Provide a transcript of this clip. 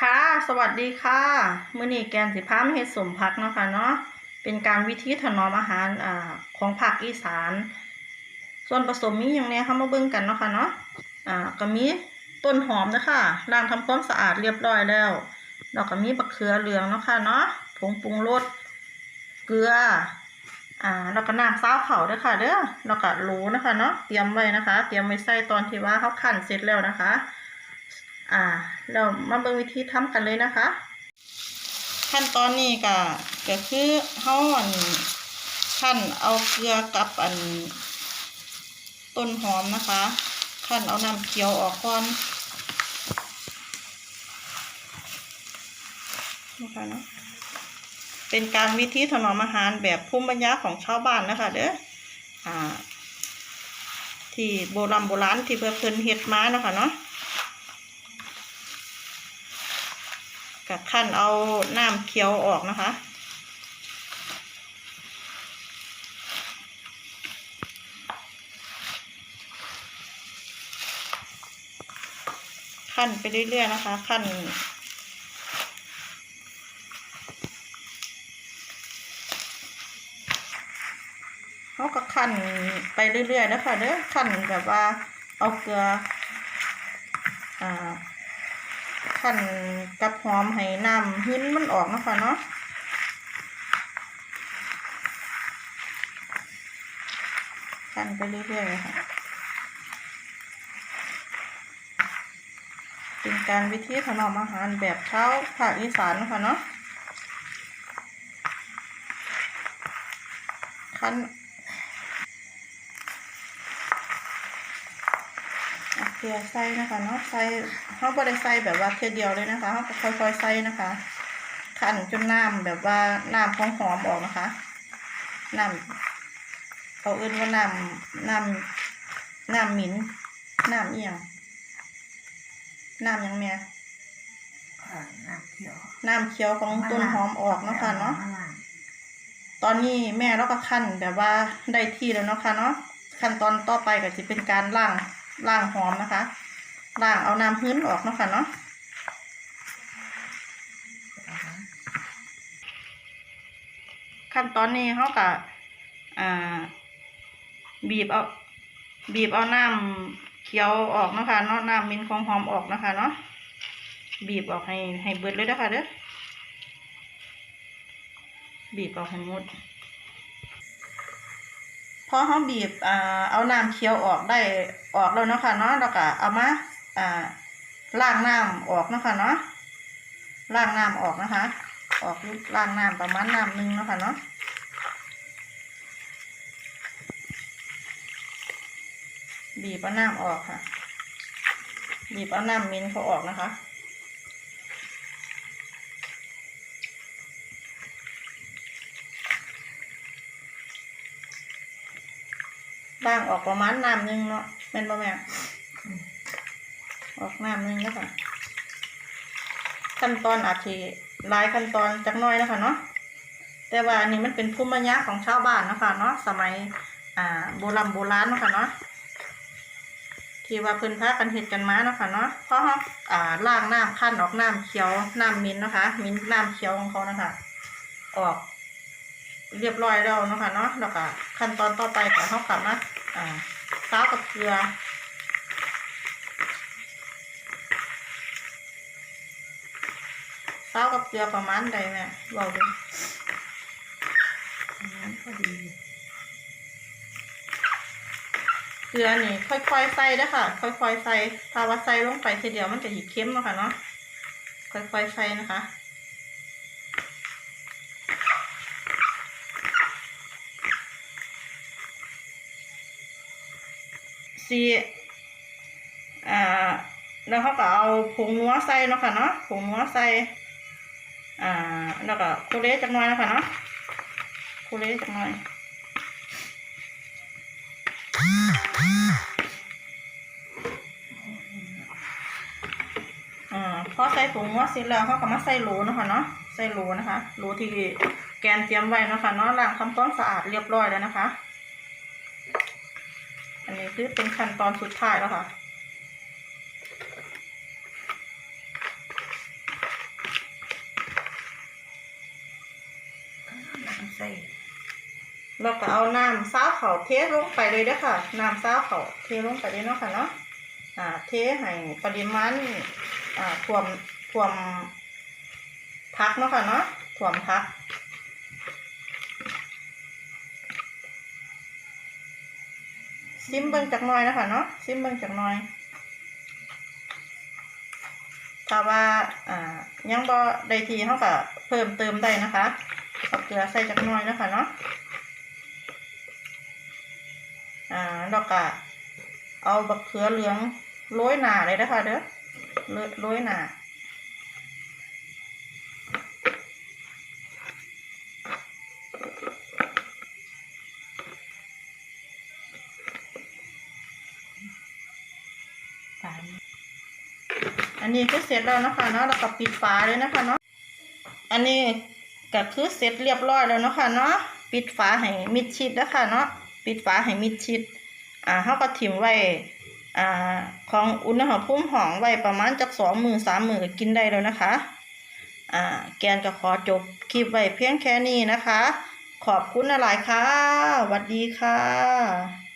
ค่ะ สวัสดีค่ะมื้อนี้แกนสิพามาเฮ็ดสมผักเนาะค่ะเนาะเป็นการวิธีถนอมอาหารอ่าของภาคอีสาน ส่วนผสมมีหยังแหน่เฮามาเบิ่งกันเนาะค่ะเนาะอ่าก็มีต้นหอมเด้อค่ะล้างทำความสะอาดเรียบร้อยแล้วแล้วก็มีบักเขือเหลืองเนาะค่ะเนาะผงปรุงรสเกลืออ่าแล้วก็น้ำซาวเขาด้อค่ะเด้อแล้วก็โหลนะคะเนาะเตรียมไว้นะคะ เตรียมไว้ใส่ตอนที่ว่าเฮาคั่นเสร็จแล้วนะคะ อ่าเรามาเบิ่งวิธีทำกันเลยนะคะ ขั้นตอนนี้ก็ก็คือเฮาอันคั่นเอาเกลือกับอันต้นหอมนะคะคั่นเอาน้ำเขียวออกก่อนนะคะเนาะเป็นการวิธีถนอมอาหารแบบภูมิปัญญาของชาวบ้านนะคะเด้ออ่าที่โบราณโบราณที่เพื่อเพิ่นเฮ็ดมานะคะเนาะ กับขั้นเอาน้ำเคี้ยวออกนะคะ ขั้นไปเรื่อยๆนะคะ ขั้นเขาก็ขั้นไปเรื่อยๆนะคะเด้อขั้นแบบว่าเอาเกลืออ่า ขั้นกับหอมให้น้ำหื้นมันออกนะคะเนาะขั้นไปเรื่อยๆค่ะ เป็นการวิธีถนอมอาหารแบบเช้าภาคอีสานนะคะเนาะขั้น เอาเกลือใส่นะคะเนาะใส่เขาบริใส่แบบว่าเทีเดียวเลยนะคะเขาก็ค่อยๆใส่นะคะขั่นจนน้ำแบบว่าน้ำของหอมออกนะคะน้ำเขาเอื้นว่าน้ำน้ำน้ำหมิ่นน้ำเอียงน้ำหยังเมียค่ะน้ำเขียวน้ำเขียวของต้นหอมออกเนาะค่ะเนาะตอนนี้แม่เราก็ขั้นแบบว่าได้ที่แล้วเนาะค่ะเนาะขั้นตอนต่อไปก็จะเป็นการล่าง ล่างหอมนะคะล่างเอาน้ำพื้นออกนะคะเนาะขั้นตอนนี้เขาก็อ่าบีบเอาบีบเอาน้ำเขียวออกนะคะเนาะน้ำมินของหอมออกนะคะเนาะบีบออกให้ให้เบิดเลยนะคะเด้อบีบออกให้หมด พอเขาบีบอ่าเอาน้ำเคี้ยวออกได้ออกแล้วเนาะค่ะเนาะแล้วก็เอามาอ่าล้างน้ำออกเนาะค่ะเนาะล้างน้ำออกนะคะ ออกล้างน้ำประมาณน้ำหนึงเนาะค่ะเนาะบีบเอาน้ำออกค่ะ บีบเอาน้ำมินเขาออกนะคะ บ้างออกประมาณน้ำหนึงเนาะเป็นประมาณออกน้ำหนึงแล้วค่ะ ขั้นตอนอาจจะหลายขั้นตอนจักน้อยนะคะเนาะแต่ว่าอันนี้มันเป็นภูมิปัญญาของชาวบ้านนะคะเนาะสมัยอ่าโบราณโบราณนะคะเนาะที่ว่าเพิ่นพากันเฮ็ดกันมาเนาะค่ะเนาะเพราะเขาอ่าล้างน้ำขั้นออกน้ำเขียวน้ำมิ้นนะคะ มิ้นน้ำเขียวของเขานะคะออกเรียบร้อยแล้วนะคะเนาะแล้วก็ขั้นตอนต่อไปก็เขากลับมา ซาวกับเกลือซาวกับเกลือประมาณใดแม่บอกดูน้ำพอดีเกลือนี่ค่อยๆใส่เด้อค่ะ ค่อยๆใส่ถ้าว่าใส่ลงไปทีเดียวมันจะหยิบเค็มเนาะค่ะเนาะค่อยๆใส่นะคะ สีอ่าแล้วเขาก็เอาผงนัวใส่เนาะค่ะเนาะผงนัวใส่อ่าแล้วก็โคเลจักหน่อยนะค่ะเนาะโคเลจักหน่อยอ่าพอใส่ผงนัวเสร็จแล้วเขาก็มาใส่โหลนะคะเนาะใส่โหลนะคะโหลที่แกนเตรียมไว้เนาะค่ะเนาะล้างทำความสะอาดเรียบร้อยแล้วนะคะ นี้คือเป็นขั้นตอนสุดท้ายแล้วค่ะเราก็เอาน้ำซ้าเขาเทลงไปเลยด้วค่ะน้ำซ้าเขาเทลงไปเลยเนาะค่ะเนาะอ่าเทให้ปริมาณอ่าท่วมท่วมพักเนาะค่ะเนาะท่วมพัก ซิมเบิ่งจักน่อยนะคะเนาะซิมเบิ่งจักน่อยถ้าว่าอ่ายังบ่ได้ทีเฮาก็เพิ่มเติมได้นะคะเอาเกลือใส่จักน่อยนะคะเนาะอ่าแล้วก็เอาบักเขือเหลืองโรยหนาเลยนะคะเด้อโรยโรยหนา นนี้ก็เสร็จแล้วนะคะเนาะแล้วก็ปิดฝาเลยนะคะเนาะอันนี้ก็คือเสร็จเรียบร้อยแล้วนะคะเนาะปิดฝาให้มิดชิดนะคะเนาะปิดฝาให้มิดชิดอ่าเฮาก็ถิ่มไว้อ่าของอุณหภูมิห้องไว้ประมาณจักสองมือสามมือก็กินได้แล้วนะคะอ่าแกนก็ขอจบคลิปไว้เพียงแค่นี้นะคะ ขอบคุณหลายค่ะสวัสดีค่ะ